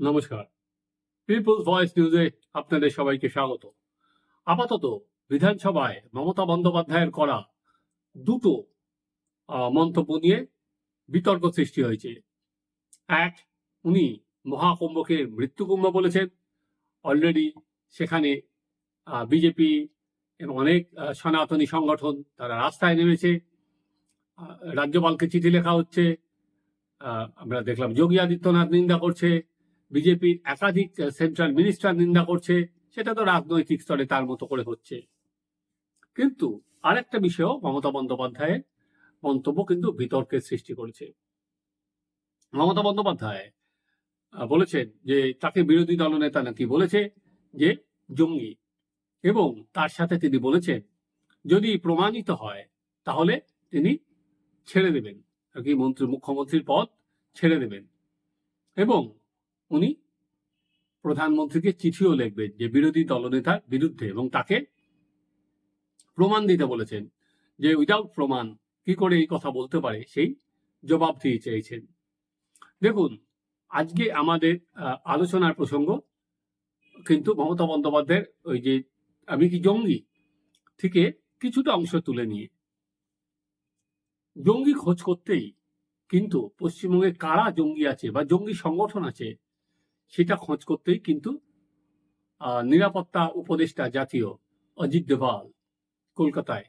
নমস্কার। People's voice নিউজে আপনাদের সবাইকে স্বাগত। আপাতত বিধানসভায় মমতা বন্দ্যোপাধ্যায়ের করা দুটো মন্তব্য নিয়ে বিতর্ক সৃষ্টি হয়েছে। এক, উনি মহাকুম্ভকে মৃত্যুকুম্ভ বলেছেন। অলরেডি সেখানে বিজেপি এবং অনেক সনাতনী সংগঠন তারা রাস্তায় নেমেছে। রাজ্যপালকে চিঠি লেখা হচ্ছে। আমরা দেখলাম যোগী আদিত্যনাথ নিন্দা করছে। বিজেপির একাধিক সেন্ট্রাল মিনিস্টার নিন্দা করছে, সেটা তো রাজনৈতিক স্তরে তার মতো করে হচ্ছে। কিন্তু আরেকটা বিষয়ও মমতা বন্দ্যোপাধ্যায়ের মন্তব্য কিন্তু বিতর্কের সৃষ্টি করেছে। মমতা বন্দ্যোপাধ্যায় বলেছেন যে তাকে বিরোধী দলনেতা নাকি বলেছে যে জঙ্গি। এবং তার সাথে তিনি বলেছেন, যদি প্রমাণিত হয়, তাহলে তিনি ছেড়ে দেবেন। আর কি, মন্ত্রী, মুখ্যমন্ত্রীর পদ ছেড়ে দেবেন। এবং উনি প্রধানমন্ত্রীকে চিঠিও লিখবেন যে বিরোধী দলনেতার বিরুদ্ধে এবং তাকে প্রমাণ দিতে বলেছেন যে উইদাউট প্রমাণ কি করে এই কথা বলতে পারে? সেই জবাব দিয়ে চেয়েছেন। দেখুন, আজকে আমাদের আলোচনার প্রসঙ্গ কিন্তু মমতা বন্দ্যোপাধ্যায়ের ওই যে, আমি কি জঙ্গি? থেকে কিছুটা অংশ তুলে নিয়ে। জঙ্গি খোঁজ করতেই কিন্তু পশ্চিমবঙ্গে কারা জঙ্গি আছে বা জঙ্গি সংগঠন আছে সেটা খোঁজ করতেই কিন্তু নিরাপত্তা উপদেষ্টা জাতীয় অজিত ডোভাল কলকাতায়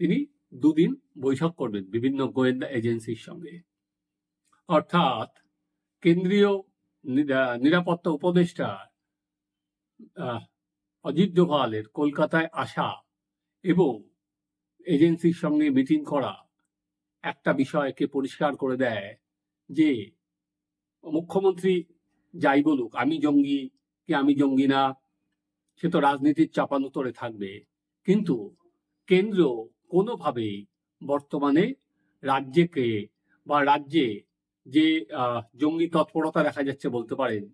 তিনি দুদিন বৈঠক করবেন বিভিন্ন গোয়েন্দা এজেন্সির সঙ্গে। অর্থাৎ কেন্দ্রীয় নিরাপত্তা উপদেষ্টা অজিত ডোভালের কলকাতায় আসা এবং এজেন্সির সঙ্গে মিটিং করা একটা বিষয়কে পরিষ্কার করে দেয় যে, মুখ্যমন্ত্রী যাই বলুক, আমি জঙ্গি কি আমি জঙ্গি না? সে তো রাজনীতির চাপানুতরে থাকবে। কিন্তু কেন্দ্র কোনোভাবেই বর্তমানে রাজ্যকে বা রাজ্যে যে জঙ্গি তৎপরতা দেখা যাচ্ছে বলতে পারেন,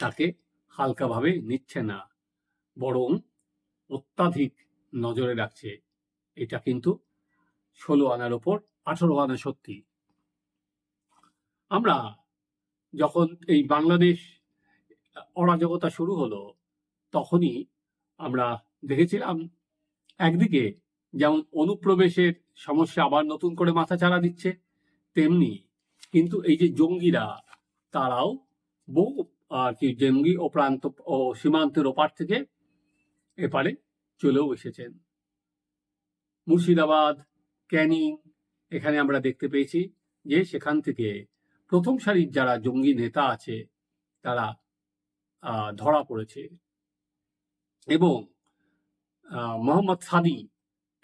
তাকে হালকাভাবে নিচ্ছে না, বরং অত্যাধিক নজরে রাখছে। এটা কিন্তু ষোলো আনার ওপর আঠারো আনা সত্যি। আমরা যখন এই বাংলাদেশ অরাজকতা শুরু হলো, তখনই আমরা দেখেছিলাম একদিকে যেমন অনুপ্রবেশের সমস্যা আবার নতুন করে মাথা চাড়া দিচ্ছে, তেমনি কিন্তু এই যে জঙ্গিরা, তারাও বহু, আর কি জঙ্গি ও প্রান্ত ও সীমান্তের ওপার থেকে এপারে চলেও এসেছেন। মুর্শিদাবাদ, ক্যানিং, এখানে আমরা দেখতে পেয়েছি যে সেখান থেকে প্রথম সারির যারা জঙ্গি নেতা আছে, তারা ধরা পড়েছে। এবং মোহাম্মদ সাদি,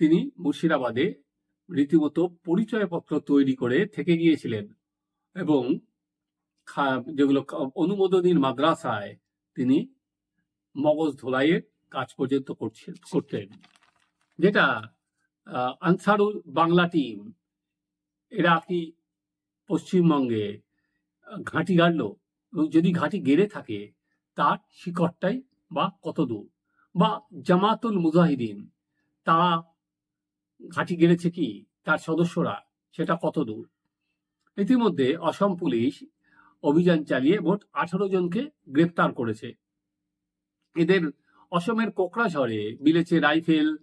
তিনি মুর্শিদাবাদে রীতিমতো পরিচয়পত্র তৈরি করে থেকে গিয়েছিলেন এবং যেগুলো অনুমোদনীর মাদ্রাসায় তিনি মগজ ধোলাইয়ের কাজ পর্যন্ত করছেন, করতেন। যেটা আনসারুল বাংলা টিম এরা কি পশ্চিমবঙ্গে ঘাঁটি গাড়লো এবং যদি ঘাঁটি গেড়ে থাকে, তার শিকড়টাই বা কত দূর? বা জামাতুল মুজাহিদিন, তারা ঘাঁটি গেড়েছে কি? তার সদস্যরা, সেটা কত দূর? ইতিমধ্যে অসম পুলিশ অভিযান চালিয়ে মোট আঠারো জনকে গ্রেপ্তার করেছে। এদের অসমের কোকড়াঝড়ে মিলেছে রাইফেল,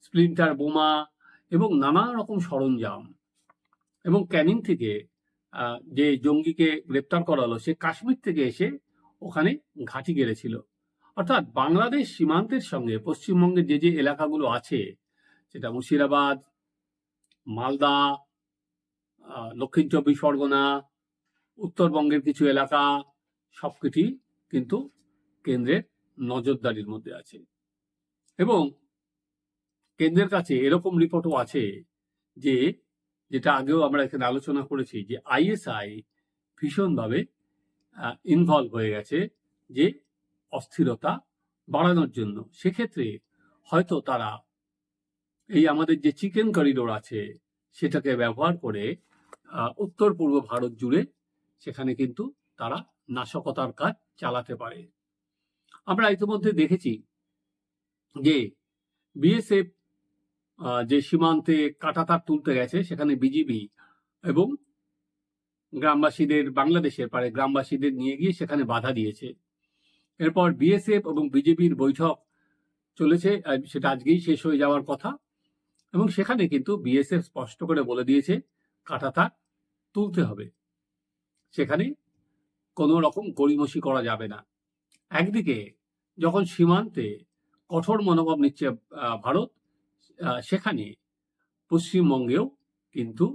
স্প্লিন্টার বোমা এবং নানা রকম সরঞ্জাম এবং ক্যানিং থেকে যে জঙ্গিকে গ্রেপ্তার করা হলো, সে কাশ্মীর থেকে এসে ওখানে ঘাঁটি গেড়েছিল। অর্থাৎ বাংলাদেশ সীমান্তের সঙ্গে পশ্চিমবঙ্গের যে যে এলাকাগুলো আছে, সেটা মুর্শিদাবাদ, মালদা দক্ষিণ চব্বিশ পরগনা, উত্তরবঙ্গের কিছু এলাকা, সবকিছুই কিন্তু কেন্দ্রের নজরদারির মধ্যে আছে। এবং কেন্দ্রের কাছে এরকম রিপোর্টও আছে যে যেটা আগেও আমরা এখানে আলোচনা করেছি যে আইএসআই ভীষণভাবে ইনভলভ হয়ে গেছে যে অস্থিরতা বাড়ানোর জন্য। সেক্ষেত্রে হয়তো তারা এই আমাদের যে চিকেন করিডোর আছে সেটাকে ব্যবহার করে উত্তর পূর্ব ভারত জুড়ে সেখানে কিন্তু তারা নাশকতার কাজ চালাতে পারে। আমরা ইতিমধ্যে দেখেছি যে বিএসএফ যে সীমান্তে কাটাতার তুলতে গেছে, সেখানে বিজিবি এবং গ্রামবাসীদের, বাংলাদেশের পারে গ্রামবাসীদের নিয়ে গিয়ে সেখানে বাধা দিয়েছে। এরপর বিএসএফ এবং বিজেপির বৈঠক চলেছে সেটা আজকেই শেষ হয়ে যাওয়ার কথা এবং সেখানে কিন্তু বিএসএফ স্পষ্ট করে বলে দিয়েছে, কাটাতার তুলতে হবে। সেখানে কোনো রকম গড়িমসি করা যাবে না। একদিকে যখন সীমান্তে কঠোর মনোভাব নিচ্ছে ভারত সেখানে পশ্চিমবঙ্গেও কিন্তু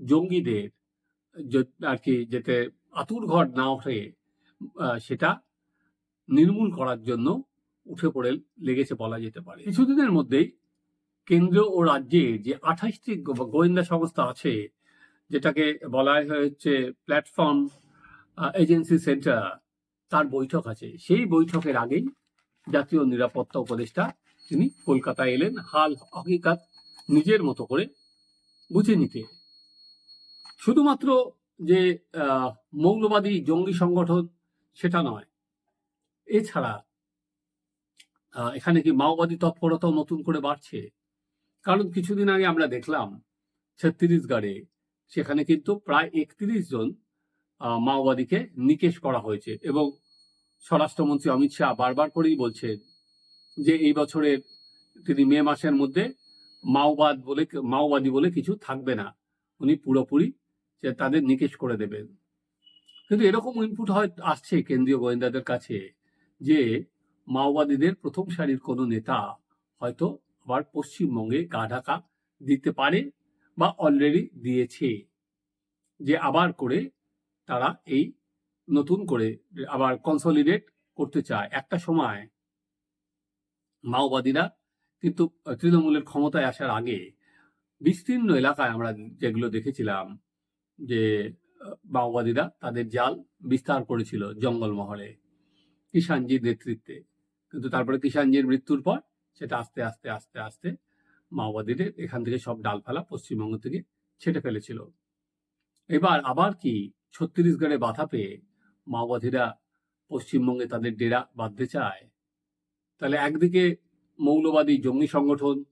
জঙ্গিদের আর কি যেতে আতুর ঘর না ওঠে সেটা নির্মূল করার জন্য উঠে পড়ে লেগেছে বলা যেতে পারে। কিছুদিনের মধ্যেই কেন্দ্র ও রাজ্যে যে আঠাশটি গোয়েন্দা সংস্থা আছে, যেটাকে বলা হচ্ছে প্ল্যাটফর্ম এজেন্সি সেন্টার, তার বৈঠক আছে। সেই বৈঠকের আগেই জাতীয় নিরাপত্তা উপদেষ্টা তিনি কলকাতায় এলেন, হাল হকিকাত নিজের মতো করে বুঝে নিতে। শুধুমাত্র যে মৌলবাদী জঙ্গি সংগঠন সেটা নয়, এছাড়া এখানে কি মাওবাদী তৎপরতাও নতুন করে বাড়ছে? কারণ কিছুদিন আগে আমরা দেখলাম, ছত্তিশগড়ে সেখানে কিন্তু প্রায় একত্রিশ জন মাওবাদীকে নিকেশ করা হয়েছে এবং স্বরাষ্ট্রমন্ত্রী অমিত শাহ বারবার করেই বলছেন যে এই বছরের তিনি মে মাসের মধ্যে মাওবাদ বলে, মাওবাদী বলে কিছু থাকবে না। উনি পুরোপুরি যে তাদের নিকেশ করে দেবেন। কিন্তু এরকম ইনপুট হয়, আসছে কেন্দ্রীয় গোয়েন্দাদের কাছে যে মাওবাদীদের প্রথম সারির কোনো নেতা হয়তো আবার পশ্চিমবঙ্গে গা ঢাকা দিতে পারে বা অলরেডি দিয়েছে যে আবার করে তারা এই নতুন করে আবার কনসলিডেট করতে চায়। একটা সময় মাওবাদীরা। কিন্তু তৃণমূলের ক্ষমতায় আসার আগে বিস্তীর্ণ এলাকায় আমরা যেগুলো দেখেছিলাম যে, মাওবাদীরা তাদের জাল বিস্তার করেছিল জঙ্গলমহলে কিষাণজির নেতৃত্বে। কিন্তু তারপরে কিষাণজির মৃত্যুর পর সেটা আস্তে আস্তে আস্তে আস্তে মাওবাদীদের এখান থেকে সব ডালপালা পশ্চিমবঙ্গ থেকে ছেটে ফেলেছিল। এবার আবার কি ছত্তিশগড়ে বাধা পেয়ে মাওবাদীরা পশ্চিমবঙ্গে তাদের ডেরা বাঁধতে চায়? তাহলে একদিকে মৌলবাদী জঙ্গি সংগঠন,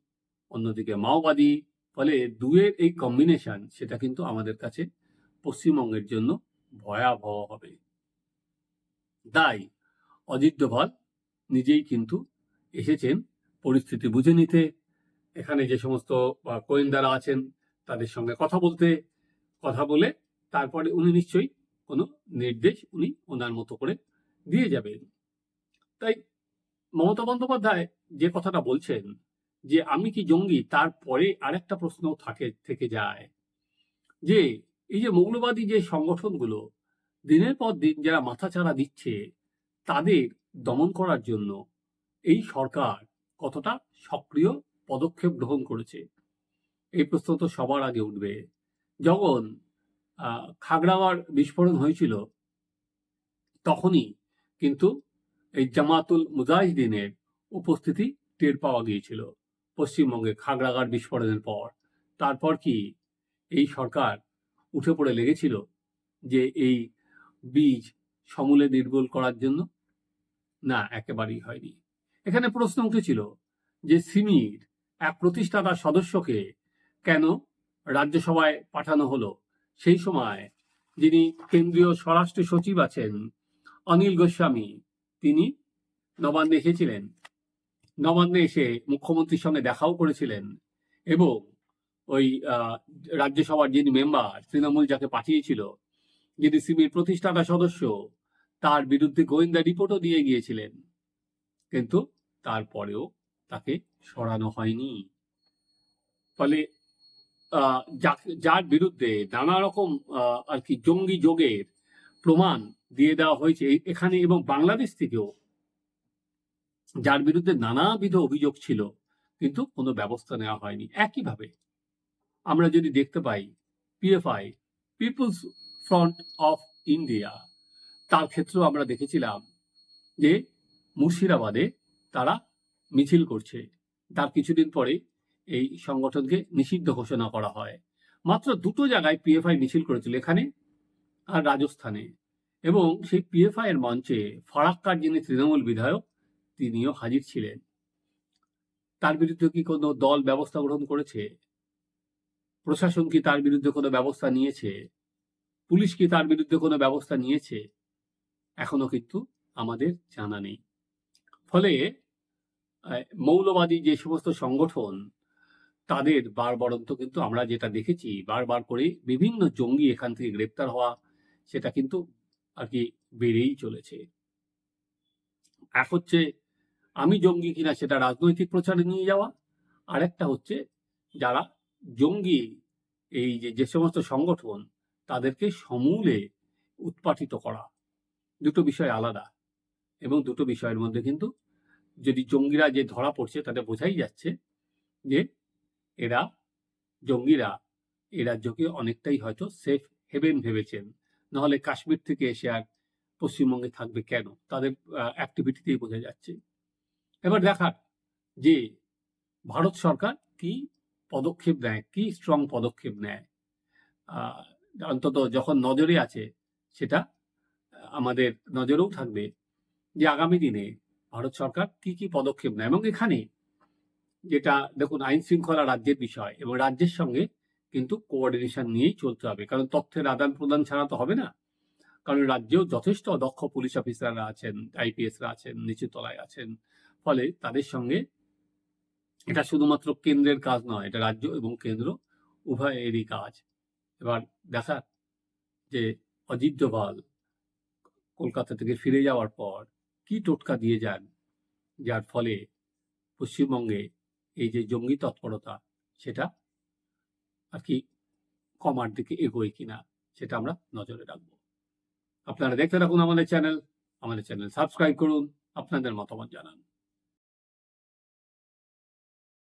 অন্যদিকে মাওবাদী, ফলে দুয়ের এই কম্বিনেশন সেটা কিন্তু আমাদের কাছে পশ্চিমবঙ্গের জন্য ভয়াবহ হবে। তাই অজিত ডোভাল নিজেই কিন্তু এসেছেন পরিস্থিতি বুঝে নিতে। এখানে যে সমস্ত গোয়েন্দারা আছেন, তাদের সঙ্গে কথা বলতে, কথা বলে তারপরে উনি নিশ্চয়ই কোনো নির্দেশ উনি ওনার মতো করে দিয়ে যাবেন। তাই মমতা বন্দ্যোপাধ্যায় যে কথাটা বলছেন যে আমি কি জঙ্গি তারপরে আরেকটা প্রশ্ন থাকে, থেকে যায় যে এই যে মৌলবাদী যে সংগঠনগুলো, দিনের পর দিন যারা মাথাচাড়া দিচ্ছে, তাদের দমন করার জন্য এই সরকার কতটা সক্রিয় পদক্ষেপ গ্রহণ করেছে? এই প্রশ্ন তো সবার আগে উঠবে। যখন খাগড়াওয়ার বিস্ফোরণ হয়েছিল, তখনই কিন্তু এই জামাতুল মুজাহিদিনের উপস্থিতি টের পাওয়া গিয়েছিল। পশ্চিমবঙ্গে খাগড়াগার বিস্ফোরণের পর। তারপর কি এই সরকার উঠে পড়ে লেগেছিল যে এই বীজ সমূলে নির্মূল করার জন্য? না, একেবারেই হয়নি। এখানে প্রশ্ন উঠেছিল যে সিমির এক প্রতিষ্ঠাতা সদস্যকে কেন রাজ্যসভায় পাঠানো হলো? সেই সময় যিনি কেন্দ্রীয় স্বরাষ্ট্র সচিব আছেন অনিল গোস্বামী তিনি নবান্নে এসেছিলেন। নবান্নে এসে মুখ্যমন্ত্রীর সঙ্গে দেখাও করেছিলেন এবং ওই রাজ্যসভার যিনি মেম্বার তৃণমূল যাকে পাঠিয়েছিল, যিনি সিমির প্রতিষ্ঠাতা সদস্য, তার বিরুদ্ধে গোয়েন্দা রিপোর্টও দিয়ে গিয়েছিলেন। কিন্তু তারপরেও তাকে সরানো হয়নি। ফলে যার বিরুদ্ধে নানা রকম আর কি জঙ্গি যোগের প্রমাণ দিয়ে দেওয়া হয়েছে। এখানে এবং বাংলাদেশ থেকেও যার বিরুদ্ধে নানাবিধ অভিযোগ ছিল, কিন্তু কোনো ব্যবস্থা নেওয়া হয়নি। একইভাবে আমরা যদি দেখতে পাই PFI People's Front of India তার ক্ষেত্রেও আমরা দেখেছিলাম যে মুর্শিদাবাদে তারা মিছিল করছে। তার কিছুদিন পরে এই সংগঠনকে নিষিদ্ধ ঘোষণা করা হয়। মাত্র দুটো জায়গায় পিএফআই মিছিল করেছিল, এখানে আর রাজস্থানে। এবং সেই পিএফআই এর মঞ্চে ফারাক্কার যিনি তৃণমূল বিধায়ক, তিনিও হাজির ছিলেন। তার বিরুদ্ধে কি কোনো দল ব্যবস্থা গ্রহণ করেছে? প্রশাসন কি তার বিরুদ্ধে কোনো ব্যবস্থা নিয়েছে? পুলিশ কি তার বিরুদ্ধে কোনো ব্যবস্থা নিয়েছে? এখনও কিন্তু আমাদের জানা নেই। ফলে মৌলবাদী যে সমস্ত সংগঠন, তাদের বারবারন্ত কিন্তু আমরা যেটা দেখেছি, বারবার করে বিভিন্ন জঙ্গি এখান থেকে গ্রেপ্তার হওয়া, সেটা কিন্তু আর কি বেড়েই চলেছে। এক হচ্ছে, আমি জঙ্গি কিনা সেটা রাজনৈতিক প্রচারে নিয়ে যাওয়া। আরেকটা হচ্ছে, যারা জঙ্গি, এই যে যে সমস্ত সংগঠন, তাদেরকে সমূলে উৎপাটিত করা, দুটো বিষয় আলাদা। এবং দুটো বিষয়ের মধ্যে কিন্তু, যদি জঙ্গিরা যে ধরা পড়ছে, তাতে বোঝাই যাচ্ছে যে, এরা জঙ্গিরা, এ রাজ্যকে অনেকটাই হয়তো সেফ হেভেন ভেবেছেন। নাহলে কাশ্মীর থেকে এসে আর পশ্চিমবঙ্গে থাকবে কেন? তাদের অ্যাক্টিভিটিতেই বোঝা যাচ্ছে। এবার দেখার যে ভারত সরকার কি পদক্ষেপ নেয়, কি স্ট্রং পদক্ষেপ নেয় অন্তত যখন নজরে আছে সেটা, আমাদের নজরেও থাকবে যে আগামী দিনে ভারত সরকার কি কি পদক্ষেপ নেয়। এবং এখানে যেটা, দেখুন আইন শৃঙ্খলা রাজ্যের বিষয় এবং রাজ্যের সঙ্গে কিন্তু কোঅর্ডিনেশন নিয়েই চলতে হবে। কারণ তথ্যের আদান প্রদান ছাড়া তো হবে না। কারণ রাজ্যেও যথেষ্ট দক্ষ পুলিশ অফিসাররা আছেন আইপিএসরা আছেন নিচু তলায় আছেন। ফলে তাদের সঙ্গে এটা শুধুমাত্র কেন্দ্রের কাজ নয়, এটা রাজ্য এবং কেন্দ্র উভয়েরই কাজ। এবার দেখা যে অজিত ডোভাল কলকাতা থেকে ফিরে যাওয়ার পর কি টোটকা দিয়ে যান, যার ফলে পশ্চিমবঙ্গে এই যে জঙ্গি তৎপরতা, সেটা আর কি কমার দিকে এগোয় কিনা সেটা আমরা নজরে রাখব। আপনারা দেখতে রাখুন আমাদের চ্যানেল। আমাদের চ্যানেল সাবস্ক্রাইব করুন। আপনাদের মতামত জানান।